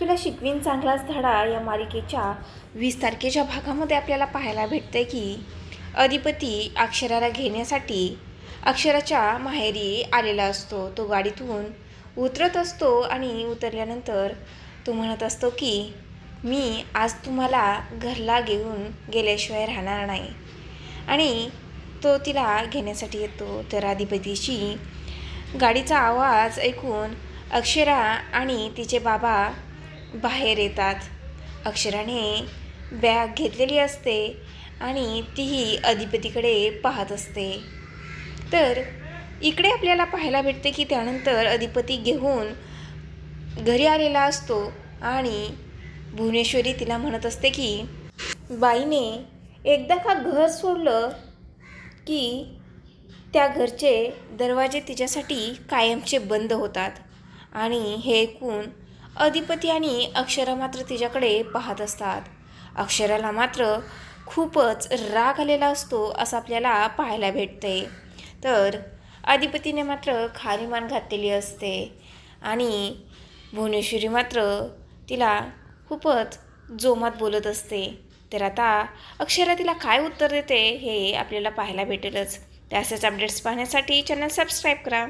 तुला शिकवीन चांगलाच धडा या मालिकेच्या वीस तारखेच्या भागामध्ये आपल्याला पाहायला भेटतं की अधिपती अक्षराला घेण्यासाठी अक्षराच्या माहेरी आलेला असतो. तो गाडीतून उतरत असतो आणि उतरल्यानंतर तो म्हणत असतो की मी आज तुम्हाला घरला घेऊन गेल्याशिवाय राहणार नाही. आणि तो तिला घेण्यासाठी येतो. तर अधिपतीची गाडीचा आवाज ऐकून अक्षरा आणि तिचे बाबा बाहेर येतात. अक्षराने बॅग घेतलेली असते आणि तीही अधिपतीकडे पाहत असते. तर इकडे आपल्याला पाहायला भेटते की त्यानंतर अधिपती घेऊन घरी आलेला असतो आणि भुवनेश्वरी तिला म्हणत असते की बाईने एकदा का घर सोडलं की त्या घरचे दरवाजे तिच्यासाठी कायमचे बंद होतात आणि हे ऐकून अधिपती आणि अक्षरा मात्र तिच्याकडे पाहत असतात. अक्षराला मात्र खूपच राग आलेला असतो असं आपल्याला पाहायला भेटते. तर अधिपतीने मात्र खाली मान घातलेली असते आणि भुवनेश्वरी मात्र तिला खूपच जोमात बोलत असते. तर आता अक्षरा तिला काय उत्तर देते हे आपल्याला पाहायला भेटेलच. तर असेच अपडेट्स पाहण्यासाठी चॅनल सबस्क्राईब करा.